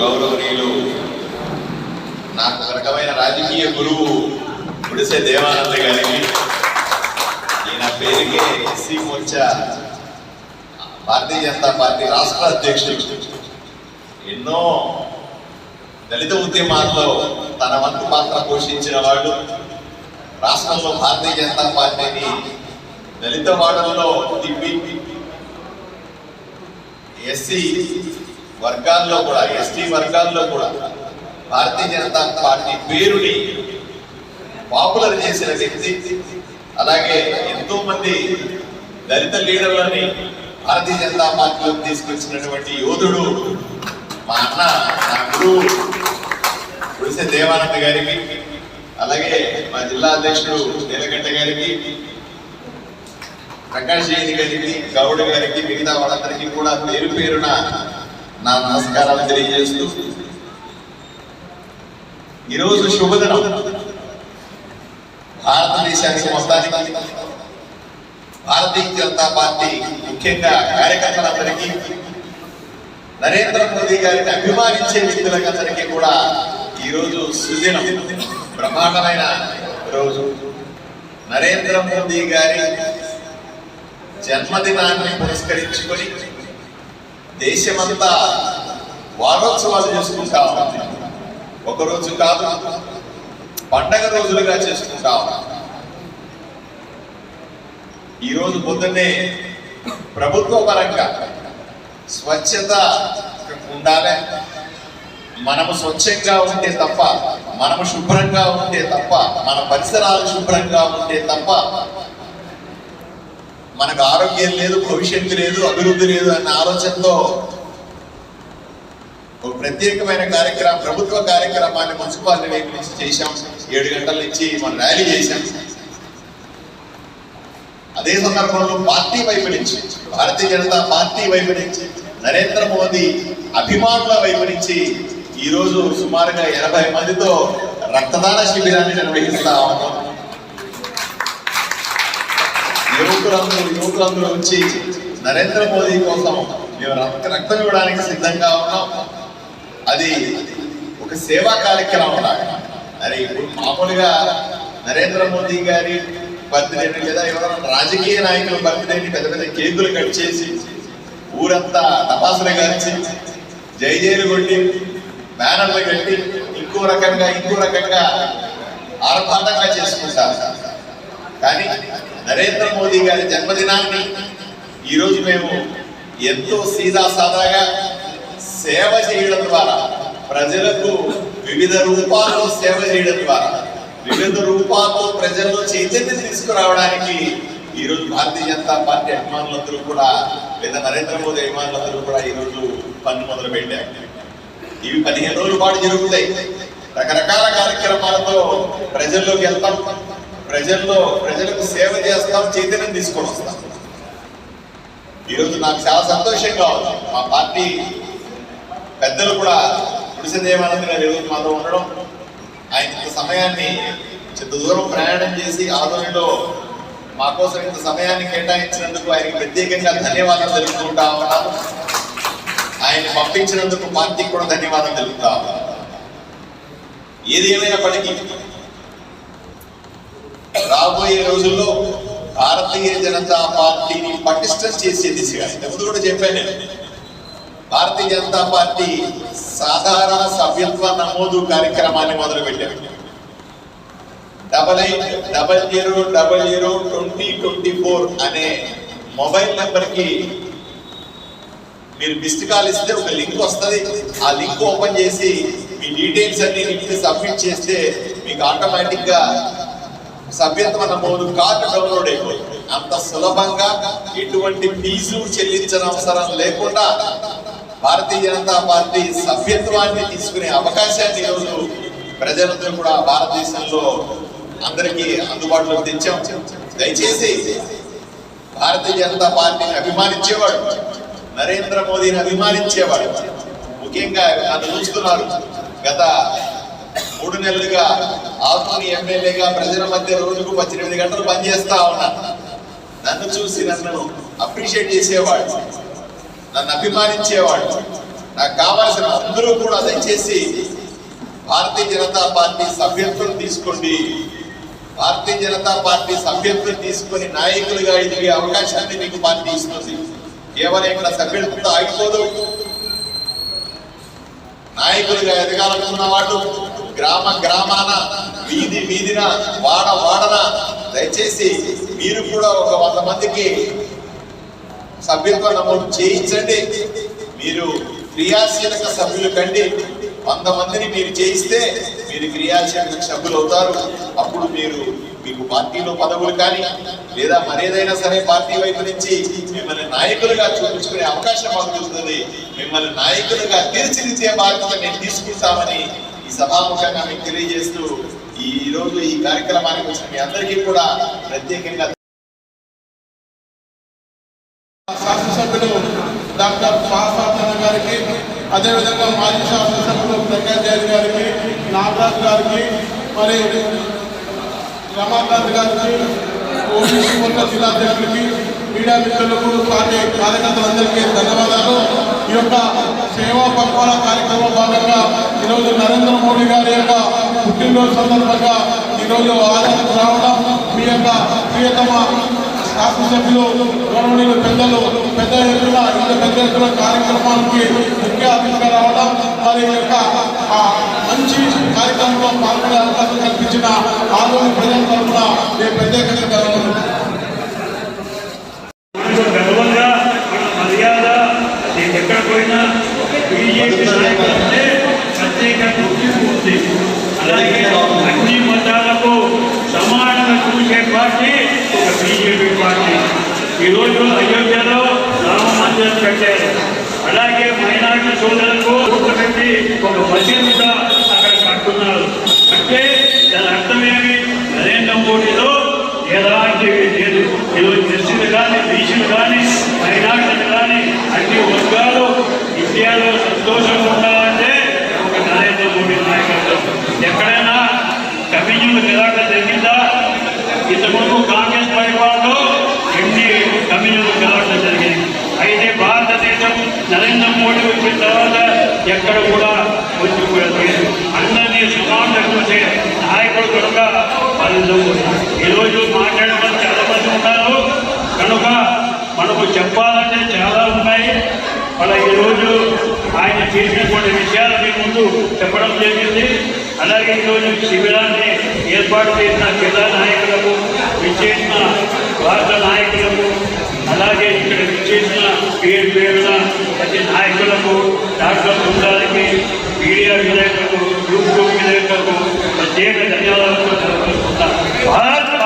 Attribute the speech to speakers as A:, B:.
A: గౌరవనీయులు. నాకు ఒక రకమైన రాజకీయ గురువు గుడిసే దేవానంద గారికి ఈయన పేరుకే ఎస్సీ మోర్చా భారతీయ జనతా పార్టీ రాష్ట్ర అధ్యక్షుడు. ఎన్నో దళిత ఉద్యమాల్లో తన వంతు పాత్ర పోషించిన వాడు. రాష్ట్రంలో భారతీయ జనతా పార్టీని దళిత వాడల్లో తిప్పి ఎస్సీ వర్గాల్లో కూడా ఎస్టీ వర్గాల్లో కూడా భారతీయ జనతా పార్టీ పేరుని పాపులర్ చేసిన వ్యక్తి. అలాగే ఎంతో మంది దళిత లీడర్లని భారతీయ జనతా పార్టీలోకి తీసుకొచ్చినటువంటి యోధుడు మా అన్న నా గురువు గుడిసె దేవానంద గారికి అలాగే మా జిల్లా అధ్యక్షుడు నీలగడ్డ గారికి ప్రకాష్ జైన్ గారికి గౌడ్ గారికి మిగతా వాళ్ళందరికీ కూడా పేరు పేరున నా నమస్కారాలు తెలియజేస్తూ ఈరోజు శుభదినం. భారతదేశానికి మొత్తానికి భారతీయ జనతా పార్టీ ముఖ్యంగా కార్యకర్తలందరికీ నరేంద్ర మోదీ గారిని అభిమానించే వ్యక్తులందరికీ కూడా ఈరోజు సుదినం బ్రహ్మాండమైన రోజు. నరేంద్ర మోదీ గారి జన్మదినాన్ని పురస్కరించుకొని దేశమంతా వారోత్సవాలు చేసుకుంటా ఉంది. ఒక రోజు కాదు పండగ రోజులుగా చేసుకుంటా ఉన్నాం ఈ రోజు పొద్దున్నే ప్రభుత్వ పరంగా స్వచ్ఛత ఉండాలి. మనము స్వచ్ఛంగా ఉంటే తప్ప మనము శుభ్రంగా ఉంటే తప్ప మన పరిసరాలు శుభ్రంగా ఉంటే తప్ప మనకు ఆరోగ్యం లేదు భవిష్యత్తు లేదు అభివృద్ధి లేదు అన్న ఆలోచనతో ఒక ప్రత్యేకమైన కార్యక్రమం ప్రభుత్వ కార్యక్రమాన్ని మున్సిపాలిటీ నుంచి చేశాం. ఏడు గంటల నుంచి మనం ర్యాలీ చేశాం. అదే సందర్భంలో పార్టీ వైపు నుంచి భారతీయ జనతా పార్టీ వైపు నుంచి నరేంద్ర మోదీ అభిమానుల వైపు నుంచి ఈ రోజు సుమారుగా ఎనభై మందితో రక్తదాన శిబిరాన్ని నిర్వహిస్తా ఉన్నాం. యువకులందరూ యువకులందరూ వచ్చి నరేంద్ర మోదీ కోసం మేము రక్త రక్తం ఇవ్వడానికి సిద్ధంగా ఉన్నాం. అది ఒక సేవా కార్యక్రమం లాగా. మరి ఇప్పుడు మామూలుగా నరేంద్ర మోదీ గారి బర్త్డేని లేదా ఎవరైనా రాజకీయ నాయకుల బర్త్డేని పెద్ద పెద్ద కేకులు కట్ చేసి ఊరంతా తపాసులు కాల్చి జైజేలు కొట్టి బ్యానర్లు కట్టి ఇంకో రకంగా ఇంకో రకంగా ఆర్భాటంగా చేసుకుంటారు. కానీ నరేంద్ర మోదీ గారి జన్మదినాన్ని ఈరోజు మేము ఎంతో సీదా సాదాగా సేవ చేయడం ద్వారా ప్రజలకు వివిధ రూపాల్లో సేవ చేయడం ద్వారా వివిధ రూపాల్లో ప్రజల్లో చైతన్యం తీసుకురావడానికి ఈరోజు భారతీయ జనతా పార్టీ అభిమానులందరూ కూడా లేదా నరేంద్ర మోదీ అభిమానులందరూ కూడా ఈరోజు పన్ను మొదలు పెట్టారు ఇవి పదిహేను రోజుల పాటు జరుగుతాయి. రకరకాల కార్యక్రమాలతో ప్రజల్లోకి వెళ్తాం. ప్రజల్లో ప్రజలకు సేవ చేస్తాం చైతన్యం తీసుకొని వస్తాం. ఈరోజు నాకు చాలా సంతోషంగా ఉంది మా పార్టీ పెద్దలు కూడా పురుషదేవానంద గారు ఈరోజు మాతో ఉండడం ఆయన ఇంత సమయాన్ని ఇంత దూరం ప్రయాణం చేసి ఆధ్వర్యంలో మా కోసం ఇంత సమయాన్ని కేటాయించినందుకు ఆయనకి ప్రత్యేకంగా ధన్యవాదాలు తెలుపుకుంటా ఉన్నాను. ఆయన పంపించినందుకు పార్టీకి కూడా ధన్యవాదాలు తెలుపుతా ఉన్నాను. ఏది ఏమైనప్పటికీ రాబోయే రోజుల్లో భారతీయ జనతా పార్టీని పటిష్టం చేసే దిశగా ఇంతకుముందు కూడా చెప్పాను భారతీయ జనతా పార్టీ సాధారణ సభ్యత్వ నమోదు కార్యక్రమాన్ని మొదలుపెట్టారు. Double eight double zero double zero twenty twenty four అనే మొబైల్ నెంబర్కి మీరు మిస్డ్ కాల్ ఇస్తే ఒక లింక్ వస్తుంది. ఆ లింక్ ఓపెన్ చేసి మీ డీటెయిల్స్ అన్ని సబ్మిట్ చేస్తే మీకు ఆటోమేటిక్గా సభ్యత్వ నమోదు కార్డు డౌన్లోడ్ అయిపోయింది అంత సులభంగా ఎటువంటి ఫీజు చెల్లించిన అవసరం లేకుండా భారతీయ జనతా పార్టీ సభ్యత్వాన్ని తీసుకునే అవకాశాన్ని ఈరోజు ప్రజలందరూ కూడా భారతదేశంలో అందరికీ అందుబాటులో తెచ్చాం. దయచేసి భారతీయ జనతా పార్టీని అభిమానించేవాడు నరేంద్ర మోదీని అభిమానించేవాడు ముఖ్యంగా నన్ను చూస్తున్నారు. గత మూడు నెలలుగా ఆత్మని ఎమ్మెల్యేగా ప్రజల మధ్య రోజుకు పద్దెనిమిది గంటలు పనిచేస్తా ఉన్నా. నన్ను చూసి నన్ను అప్రిషియేట్ చేసేవాడు. నన్ను అభిమానించేవాడు. నాకు కావాల్సిన అందరూ కూడా దయచేసి భారతీయ జనతా పార్టీ సభ్యత్వం తీసుకోండి. భారతీయ జనతా పార్టీ సభ్యత్వం తీసుకొని నాయకులుగా ఎదిగే అవకాశాన్ని మీకు పార్టీ ఇస్తుంది. కేవలం ఇక్కడ సభ్యత్వంతో ఆగిపోదు. నాయకులుగా ఎదగాలనుకున్న వాళ్ళు గ్రామ గ్రామాన వీధి వీధిన వాడ వాడన. దయచేసి మీరు కూడా ఒక వంద మందికి సభ్యత్వ నమోదు చేయించండి. మీరు క్రియాశీలక సభ్యులు కండి. వంద మందిని మీరు చేయిస్తే మీరు క్రియాశీలక సభ్యులు అవుతారు. అప్పుడు మీరు మీకు పార్టీలో పదవులు కానీ లేదా మరేదైనా సరే పార్టీ వైపు నుంచి మిమ్మల్ని నాయకులుగా చూపించుకునే అవకాశం మాకు మిమ్మల్ని నాయకులుగా తీర్చిదిద్దే బాధ్యత మేము తీసుకుంటామని సభాముఖంగా మీకు తెలియజేస్తూ ఈ రోజు ఈ కార్యక్రమానికి వచ్చిన మీ అందరికీ కూడా ప్రత్యేకంగా
B: శాసనసభ్యులు డాక్టర్ పాసాచంద్ర గారికి అదేవిధంగా మాజీ శాసనసభ్యులు ప్రకాష్ గారికి నాగరాజ్ గారికి మరి రమాకాంత్ గారికి ఓబీసీ జిల్లా అధ్యక్షులకి మీడియా మిత్రులకు పార్టీ కార్యకర్తలందరికీ ధన్యవాదాలు. ఈ యొక్క సేవా పక్వాల కార్యక్రమం భాగంగా ఈరోజు నరేంద్ర మోడీ గారి యొక్క పుట్టినరోజు సందర్భంగా ఈరోజు ఆదాయం రావడం మీ యొక్క ప్రియతమ శాసనసభ్యులు గౌరవనీయులు పెద్దలు పెద్ద ఎత్తున ఇంత పెద్ద ఎత్తున కార్యక్రమానికి ముఖ్య అతిథిగా రావడం వారి యొక్క మంచి కార్యక్రమంలో పాల్గొనే అవకాశం కల్పించిన ఆందోళన ప్రజల తరఫున నేను ప్రత్యేకంగా ధన్యవాదాలు
C: మనకు గర్వంగా ఉంది అలాగే అన్ని మతాలకు సమానంగా చూసే పార్టీ ఒక బీజేపీ పార్టీ. ఈరోజు అయోధ్యలో రామ మందిరం కట్టారు. అలాగే మైనార్టీ సోదరులకు పెట్టి ఒక మసీదు కూడా అక్కడ కట్టున్నారు అంటే దాని అర్థం ఏమి? నరేంద్ర మోడీలో ఎలాంటివి లేదు ఈరోజు ఎస్సీలు కానీ బీసీలు కానీ మైనార్టీలు కానీ అన్ని వర్గాలు ఇండియాలో సంతోషంగా ఉండాలంటే ఒక నరేంద్ర మోడీ నాయకత్వం ఎక్కడైనా కమ్యూనిజం ఎలాగ జరిగిందా ఇంతకుముందు కాంగ్రెస్ పరిపాలనలో ఎన్ని కమ్యూనిజం గెలవడం జరిగింది అయితే భారతదేశం నరేంద్ర మోడీ వచ్చిన తర్వాత ఎక్కడ కూడా వచ్చిపోయారు అందరినీ సమానంగా చూసే నాయకుడు కనుక వాళ్ళు ఈరోజు మాట్లాడడం చాలా మంది ఉన్నారు. కనుక మనకు చెప్పాలంటే చాలా ఉన్నాయి. మన ఈరోజు ఆయన చేసినటువంటి విషయాలు మీ ముందు చెప్పడం జరిగింది. అలాగే ఈరోజు శిబిరాన్ని ఏర్పాటు చేసిన జిల్లా నాయకులకు విచ్చేసిన భారత నాయకులకు అలాగే ఇక్కడ విచ్చేసిన పేరు పేరున ప్రతి నాయకులకు డాక్టర్ బృందానికి మీడియా విలేకరులకు యూట్యూబ్ విలేకరులకు ప్రత్యేక ధన్యవాదాలు భారత